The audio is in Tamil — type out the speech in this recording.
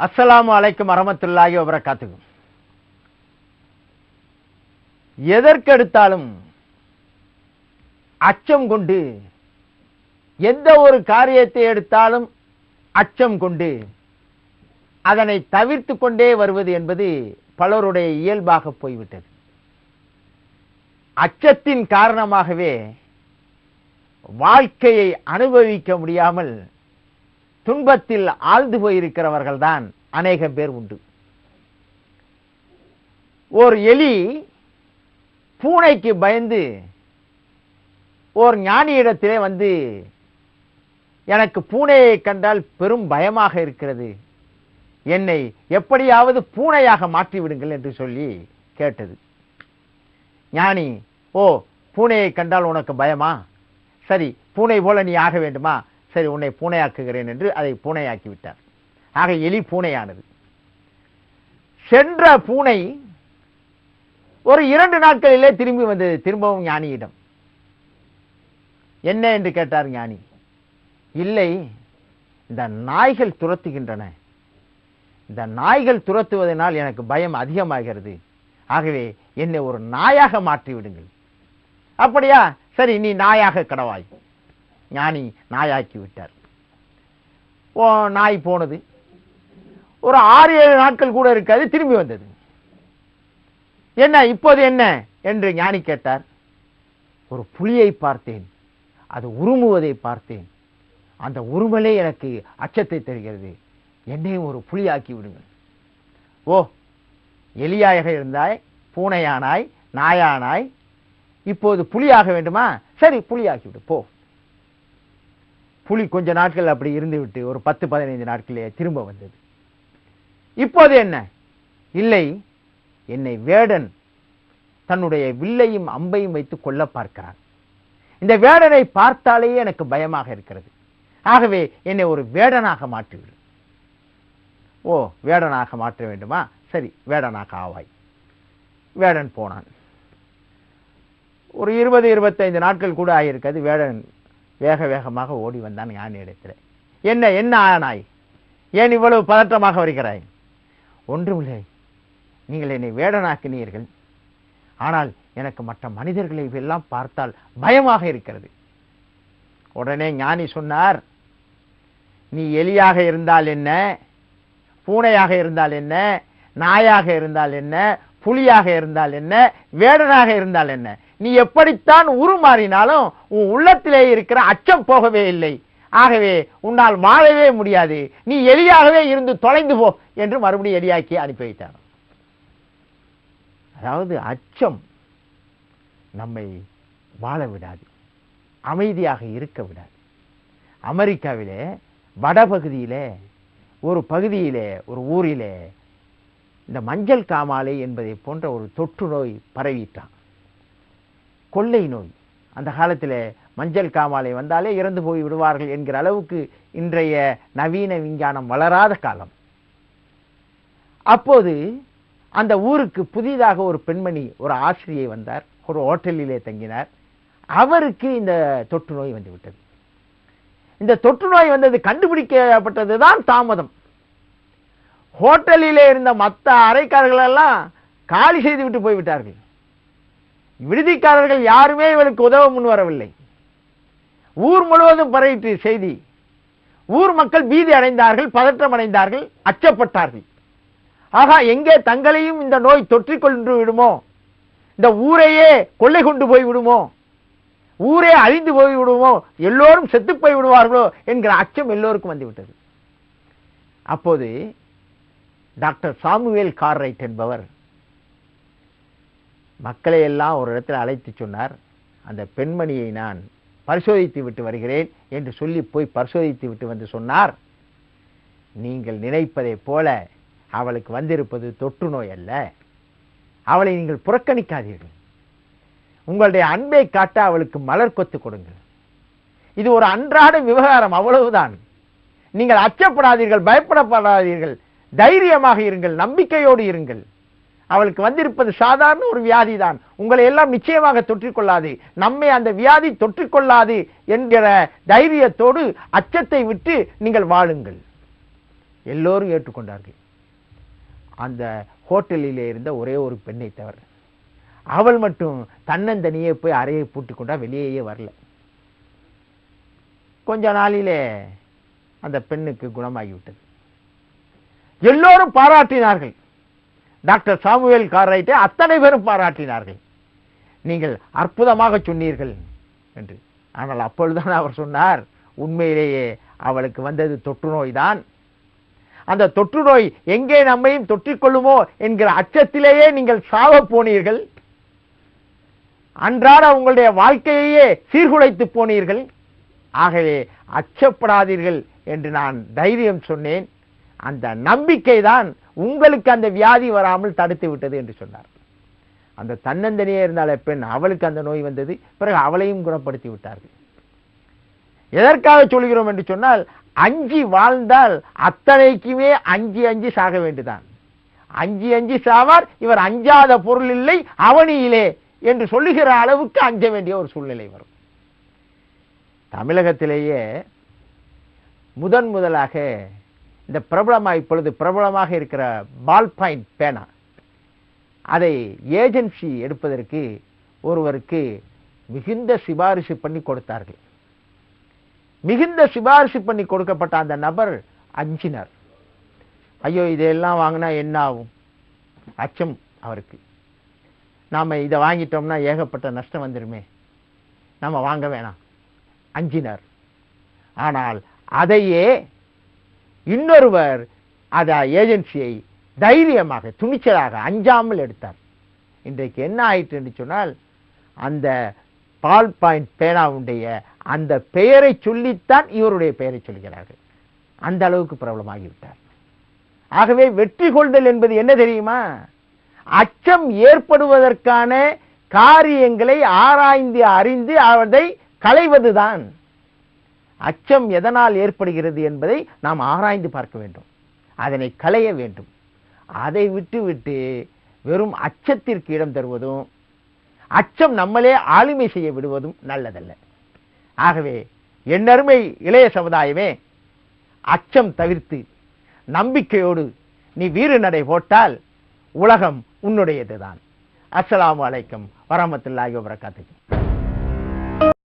அஸ்ஸலாமு அலைக்கும் வரமத்துல்லாஹி வபரகாத்துக்கும் எதற்கெடுத்தாலும் அச்சம் கொண்டு எந்த ஒரு காரியத்தை எடுத்தாலும் அச்சம் கொண்டு அதனை தவிர்த்து கொண்டே வருவது என்பது பலருடைய இயல்பாக போய்விட்டது. அச்சத்தின் காரணமாகவே வாழ்க்கையை அனுபவிக்க முடியாமல் துன்பத்தில் ஆழ்ந்து போயிருக்கிறவர்கள் தான் அநேக பேர் உண்டு. ஒரு எலி பூனைக்கு பயந்து ஓர் ஞானியிடத்திலே வந்து எனக்கு பூனையை கண்டால் பெரும் பயமாக இருக்கிறது. என்னை எப்படியாவது பூனையாக மாற்றிவிடுங்கள் என்று சொல்லி கேட்டது. ஞானி ஓ பூனையை கண்டால் உனக்கு பயமா? சரி பூனை போல நீ ஆக வேண்டுமா? சரி உன்னை பூனையாக்குகிறேன் என்று அதை பூனையாக்கி விட்டார் ஆக எலி பூனையானது. சென்ற பூனை ஒரு இரண்டு நாட்களிலே திரும்பி வந்தது திரும்பவும் ஞானியிடம் என்ன? என்று கேட்டார் ஞானி. இல்லை இந்த நாய்கள் துரத்துகின்றன. இந்த நாய்கள் துரத்துவதனால் எனக்கு பயம் அதிகமாகிறது. ஆகவே என்னை ஒரு நாயாக மாற்றி விடுங்கள் அப்படியா? சரி நீ நாயாக கடவாய். ஞானி நாயாக்கி விட்டார். ஓ நாய் போனது. ஒரு ஆறு ஏழு நாட்கள் கூட இருக்காது திரும்பி வந்தது. என்ன இப்போது என்ன? என்று ஞானி கேட்டார். ஒரு புலியை பார்த்தேன். அது உருமுவதை பார்த்தேன். அந்த உருமலே எனக்கு அச்சத்தை தருகிறது. என்னையும் ஒரு புலியாக்கி விடுங்கள். ஓ எலியாக இருந்தாய் பூனையானாய் நாயானாய் இப்போது புலியாக வேண்டுமா? சரி புலியாக்கிவிடு போ. புலி கொஞ்ச நாட்கள் அப்படி இருந்து விட்டு ஒரு பத்து பதினைந்து நாட்களே திரும்ப வந்தது. இப்போது என்ன? இல்லை என்னை வேடன் தன்னுடைய வில்லையும் அம்பையும் வைத்து கொல்ல பார்க்கிறான். இந்த வேடனை பார்த்தாலேயே எனக்கு பயமாக இருக்கிறது. ஆகவே என்னை ஒரு வேடனாக மாற்றிவிடு. ஓ வேடனாக மாற்ற வேண்டுமா? சரி வேடனாக ஆவாய். வேடன் போனான். ஒரு இருபது இருபத்தைந்து நாட்கள் கூட ஆகியிருக்காது வேடன் வேக வேகமாக ஓடி வந்தான் ஞானி இடத்துல என்ன என்ன ஆனாய்? ஏன் இவ்வளவு பதற்றமாக வருகிறாய்? ஒன்றுமில்லை. நீங்கள் என்னை வேடனாக்கினீர்கள். ஆனால் எனக்கு மற்ற மனிதர்களை எல்லாம் பார்த்தால் பயமாக இருக்கிறது. உடனே ஞானி சொன்னார் நீ எலியாக இருந்தால் என்ன? பூனையாக இருந்தால் என்ன? நாயாக இருந்தால் என்ன? புலியாக இருந்தால் என்ன? வேடனாக இருந்தால் என்ன? நீ எப்படித்தான் உருமாறினாலும் உன் உள்ளத்திலே இருக்கிற அச்சம் போகவே இல்லை. ஆகவே உன்னால் வாழவே முடியாது. நீ எலியாகவே இருந்து தொலைந்து போ என்று மறுபடியும் எலியாக்கி அனுப்பி வைத்தான் அதாவது அச்சம் நம்மை வாழ விடாது. அமைதியாக இருக்க விடாது. அமெரிக்காவிலே வடபகுதியிலே ஒரு பகுதியிலே ஒரு ஊரிலே இந்த மஞ்சள் காமாலை என்பதை போன்ற ஒரு தொற்று நோய் பரவிட்டான். கொள்ளை நோய். அந்த காலத்தில் மஞ்சள் காமாலை வந்தாலே இறந்து போய் விடுவார்கள் என்கிற அளவுக்கு இன்றைய நவீன விஞ்ஞானம் வளராத காலம். அப்போது அந்த ஊருக்கு புதிதாக ஒரு பெண்மணி ஒரு ஆசிரியை வந்தார். ஒரு ஹோட்டலிலே தங்கினார். அவருக்கு இந்த தொற்று நோய் வந்துவிட்டது. இந்த தொற்று நோய் வந்தது கண்டுபிடிக்கப்பட்டது தான் தாமதம். ஹோட்டலிலே இருந்த மற்ற அறைக்காரர்கள் எல்லாம் காலி செய்து விட்டு போய்விட்டார்கள். விடுதிக்காரர்கள் யாருமே இவளுக்கு உதவ முன் வரவில்லை. ஊர் முழுவதும் பரவிட்டு செய்தி. ஊர் மக்கள் பீதி அடைந்தார்கள் பதற்றம் அடைந்தார்கள் அச்சப்பட்டார்கள். ஆகா எங்கே தங்களையும் இந்த நோய் தொற்றிக் கொண்டு விடுமோ? இந்த ஊரையே கொள்ளை கொண்டு போய் விடுமோ? ஊரே அழிந்து போய் விடுமோ? எல்லோரும் செத்து போய் விடுவார்களோ என்கிற அச்சம் எல்லோருக்கும் வந்துவிட்டது. அப்போது டாக்டர் சாமுவேல் கார்ரைட் என்பவர் மக்களை எல்லாம் ஒரு இடத்தில் அழைத்து சொன்னார் அந்த பெண்மணியை நான் பரிசோதித்து விட்டு வருகிறேன் என்று சொல்லி போய் பரிசோதித்து விட்டு வந்து சொன்னார். நீங்கள் நினைப்பதைப் போல அவளுக்கு வந்திருப்பது தொற்று நோய் அல்ல. அவளை நீங்கள் புறக்கணிக்காதீர்கள். உங்களுடைய அன்பை காட்ட அவளுக்கு மலர் கொத்து கொடுங்கள். இது ஒரு அன்றாட விவகாரம் அவ்வளவுதான். நீங்கள் அச்சப்படாதீர்கள் பயப்படப்படாதீர்கள். தைரியமாக இருங்கள் நம்பிக்கையோடு இருங்கள். அவளுக்கு வந்திருப்பது சாதாரண ஒரு வியாதி தான் உங்களை எல்லாம் நிச்சயமாக தொற்றிக்கொள்ளாது. நம்மை அந்த வியாதி தொற்றிக்கொள்ளாது என்கிற தைரியத்தோடு அச்சத்தை விட்டு நீங்கள் வாழுங்கள். எல்லோரும் ஏற்றுக்கொண்டார்கள். அந்த ஹோட்டலிலே இருந்த ஒரே ஒரு பெண்ணை தவிர அவள் மட்டும் தன்னந்தனியே போய் அறையை பூட்டிக் கொண்டா வெளியேயே வரல. கொஞ்ச நாளிலே அந்த பெண்ணுக்கு குணமாகிவிட்டது. எல்லோரும் பாராட்டினார்கள். டாக்டர் சாமுவேல் காரைட்டை அத்தனை பேரும் பாராட்டினார்கள். நீங்கள் அற்புதமாக சொன்னீர்கள் என்று. ஆனால் அப்பொழுதுதான் அவர் சொன்னார் உண்மையிலேயே அவளுக்கு வந்தது தொற்று நோய்தான். அந்த தொற்று நோய் எங்கே நம்மையும் தொற்றிக்கொள்ளுமோ என்கிற அச்சத்திலேயே நீங்கள் சாவ போனீர்கள். அன்றாட உங்களுடைய வாழ்க்கையையே சீர்குலைத்து போனீர்கள். ஆகவே அச்சப்படாதீர்கள் என்று நான் தைரியம் சொன்னேன். அந்த நம்பிக்கை தான் உங்களுக்கு அந்த வியாதி வராமல் தடுத்து விட்டது என்று சொன்னார். அந்த தன்னந்தனியே இருந்தாலே பெண் அவளுக்கு அந்த நோய் வந்தது பிறகு அவளையும் குணப்படுத்தி விட்டார்கள். எதற்காக சொல்கிறோம் என்று சொன்னால் அஞ்சி வாழ்ந்தால் அத்தனைக்குமே அஞ்சி அஞ்சு சாக வேண்டுதான். அஞ்சி அஞ்சு சாவார் இவர் அஞ்சாத பொருள் இல்லை அவனியிலே என்று சொல்லுகிற அளவுக்கு அஞ்ச வேண்டிய ஒரு சூழ்நிலை வரும். தமிழகத்திலேயே முதன் முதலாக இந்த பிரபலமாக இப்பொழுது பிரபலமாக இருக்கிற பால் பாயிண்ட் பேனா அதை ஏஜென்சி எடுப்பதற்கு ஒருவருக்கு மிகுந்த சிபாரிசு பண்ணி கொடுத்தார்கள். மிகுந்த சிபாரிசு பண்ணி கொடுக்கப்பட்ட அந்த நபர் அஞ்சினார். ஐயோ இதையெல்லாம் வாங்கினா என்ன ஆகும்? அச்சம் அவருக்கு. நாம் இதை வாங்கிட்டோம்னா ஏகப்பட்ட நஷ்டம் வந்துருமே. நம்ம வாங்க வேணாம். அஞ்சினார். ஆனால் அதையே இன்னொருவர் அத ஏஜென்சியை தைரியமாக துணிச்சலாக அஞ்சாமல் எடுத்தார். இன்றைக்கு என்ன ஆயிற்று என்று சொன்னால் அந்த பால் பாயிண்ட் பேனாவுடைய அந்த பெயரை சொல்லித்தான் இவருடைய பெயரை சொல்கிறார்கள். அந்த அளவுக்கு பிரபலமாகிவிட்டார். ஆகவே வெற்றி கொள்தல் என்பது என்ன தெரியுமா? அச்சம் ஏற்படுவதற்கான காரியங்களை ஆராய்ந்து அறிந்து அதை களைவதுதான். அச்சம் எதனால் ஏற்படுகிறது என்பதை நாம் ஆராய்ந்து பார்க்க வேண்டும். அதனை களைய வேண்டும். அதை விட்டுவிட்டு வெறும் அச்சத்திற்கு இடம் தருவதும் அச்சம் நம்மளே ஆளுமை செய்ய விடுவதும் நல்லதல்ல. ஆகவே என்னருமை இளைய சமுதாயமே அச்சம் தவிர்த்து நம்பிக்கையோடு நீ வீறு நடை போட்டால் உலகம் உன்னுடையதுதான். அஸ்ஸலாமு வலைக்கம் வரமத்துல்லாஹி வபரகாத்துஹு.